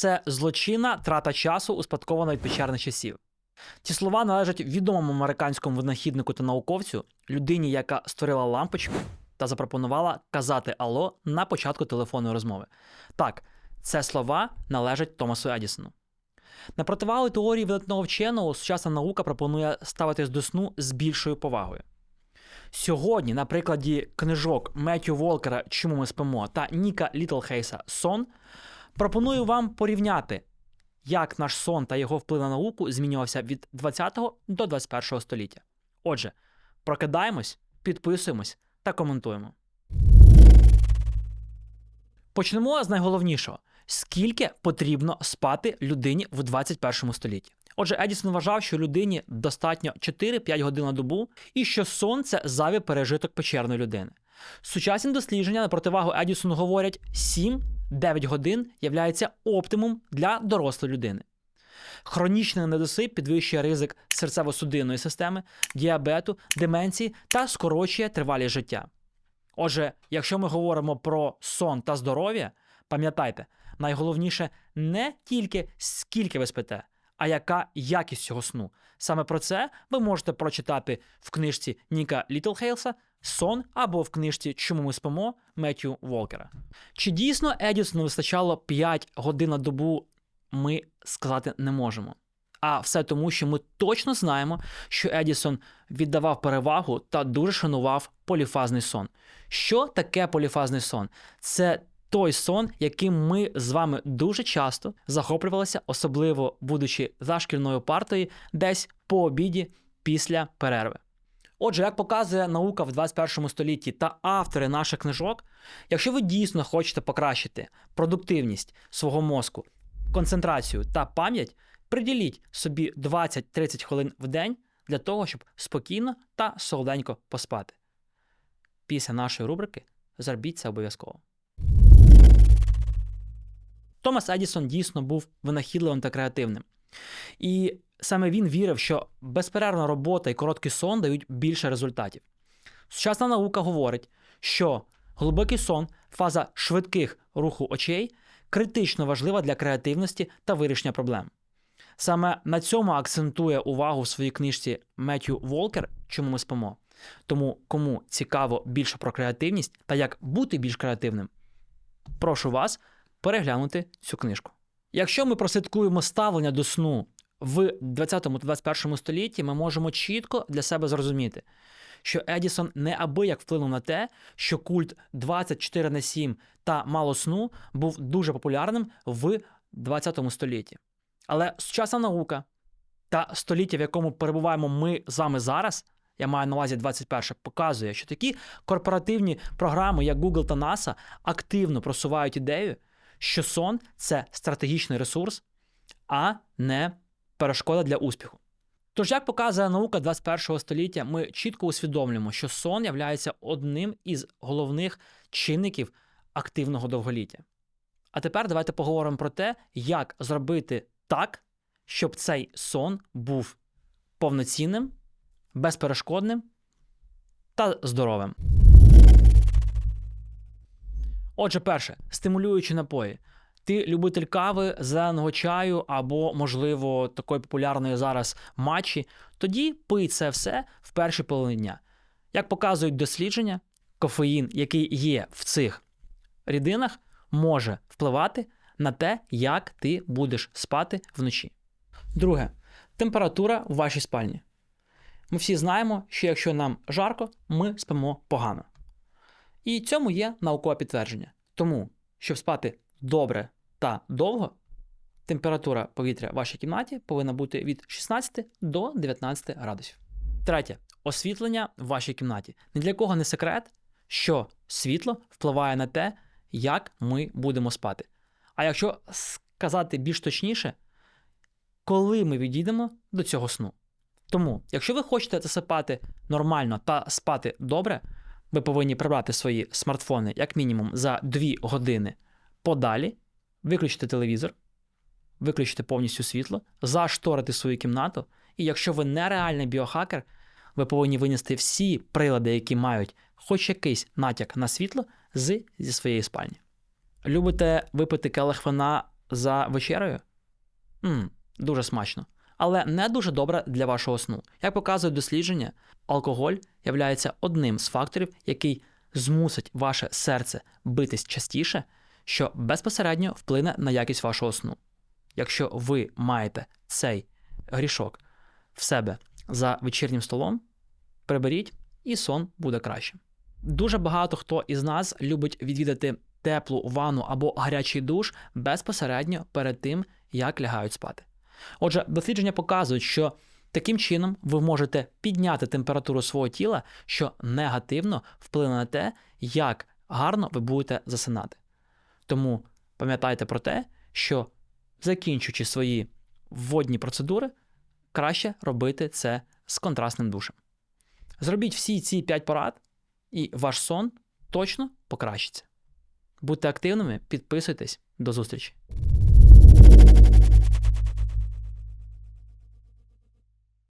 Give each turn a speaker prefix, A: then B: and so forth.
A: це злочинна трата часу, успадкована від печерних часів. Ці слова належать відомому американському винахіднику та науковцю, людині, яка створила лампочку та запропонувала казати Алло на початку телефонної розмови. Так, це слова належать Томасу Едісону. На противагу теорії видатного вченого сучасна наука пропонує ставитись до сну з більшою повагою. Сьогодні, на прикладі книжок Меттю Волкера Чому ми спимо та Ніка Літлхейса Сон, пропоную вам порівняти, як наш сон та його вплив на науку змінювався від 20 до 21 століття. Отже, прокидаємось, підписуємось та коментуємо. Почнемо з найголовнішого: скільки потрібно спати людині в 21 столітті. Отже, Едісон вважав, що людині достатньо 4-5 годин на добу, і що сон це зайвий пережиток печерної людини. Сучасні дослідження на противагу Едісону говорять 7-9 годин являється оптимум для дорослої людини. Хронічний недосип підвищує ризик серцево-судинної системи, діабету, деменції та скорочує тривалість життя. Отже, якщо ми говоримо про сон та здоров'я, пам'ятайте, найголовніше не тільки скільки ви спите, а яка якість цього сну. Саме про це ви можете прочитати в книжці Ніка Літлхейлса Сон або в книжці Чому ми спимо Меттю Волкера. Чи дійсно Едісону вистачало 5 годин на добу, ми сказати не можемо. А все тому, що ми точно знаємо, що Едісон віддавав перевагу та дуже шанував поліфазний сон. Що таке поліфазний сон? Це той сон, яким ми з вами дуже часто захоплювалися, особливо будучи за шкільною партою, десь по обіді після перерви. Отже, як показує наука в 21 столітті та автори наших книжок, якщо ви дійсно хочете покращити продуктивність свого мозку, концентрацію та пам'ять, приділіть собі 20-30 хвилин в день для того, щоб спокійно та солоденько поспати. Після нашої рубрики зробіть це обов'язково. Томас Едісон дійсно був винахідливим та креативним. І саме він вірив, що безперервна робота і короткий сон дають більше результатів. Сучасна наука говорить, що глибокий сон, фаза швидких руху очей, критично важлива для креативності та вирішення проблем. Саме на цьому акцентує увагу в своїй книжці Меттю Волкер, чому ми спимо. Тому, кому цікаво більше про креативність та як бути більш креативним, прошу вас переглянути цю книжку. Якщо ми прослідкуємо ставлення до сну в 20 та 21 столітті, ми можемо чітко для себе зрозуміти, що Едісон неабияк вплинув на те, що культ 24 на 7 та мало сну був дуже популярним в 20 столітті. Але сучасна наука та століття, в якому перебуваємо ми з вами зараз, я маю на увазі 21, показує, що такі корпоративні програми, як Google та NASA, активно просувають ідею, що сон це стратегічний ресурс, а не перешкода для успіху. Тож, як показує наука 21 століття, ми чітко усвідомлюємо, що сон є одним із головних чинників активного довголіття. А тепер давайте поговоримо про те, як зробити так, щоб цей сон був повноцінним, безперешкодним та здоровим. Отже, перше, стимулюючі напої. Ти любитель кави, зеленого чаю або, можливо, такої популярної зараз матчі, тоді пий це все в першій половині дня. Як показують дослідження, кофеїн, який є в цих рідинах, може впливати на те, як ти будеш спати вночі. Друге, температура в вашій спальні. Ми всі знаємо, що якщо нам жарко, ми спимо погано. І цьому є наукове підтвердження. Тому, щоб спати добре та довго, температура повітря в вашій кімнаті повинна бути від 16 до 19 градусів. Третє освітлення в вашій кімнаті. Ні для кого не секрет, що світло впливає на те, як ми будемо спати. А якщо сказати більш точніше, коли ми відійдемо до цього сну. Тому, якщо ви хочете засипати нормально та спати добре, ви повинні прибрати свої смартфони як мінімум за 2 години подалі, виключити телевізор, виключити повністю світло, зашторити свою кімнату. І якщо ви нереальний біохакер, ви повинні винести всі прилади, які мають хоч якийсь натяк на світло, з, зі своєї спальні. Любите випити келих вина за вечерею? м дуже смачно. Але не дуже добре для вашого сну. Як показує дослідження, алкоголь є одним з факторів, який змусить ваше серце битись частіше, що безпосередньо вплине на якість вашого сну. Якщо ви маєте цей грішок в себе за вечірнім столом, приберіть, і сон буде краще. Дуже багато хто із нас любить відвідати теплу ванну або гарячий душ безпосередньо перед тим, як лягають спати. Отже, дослідження показують, що таким чином ви можете підняти температуру свого тіла, що негативно вплине на те, як гарно ви будете засинати. Тому пам'ятайте про те, що закінчуючи свої вводні процедури, краще робити це з контрастним душем. Зробіть всі ці 5 порад, і ваш сон точно покращиться. Будьте активними, підписуйтесь, до зустрічі!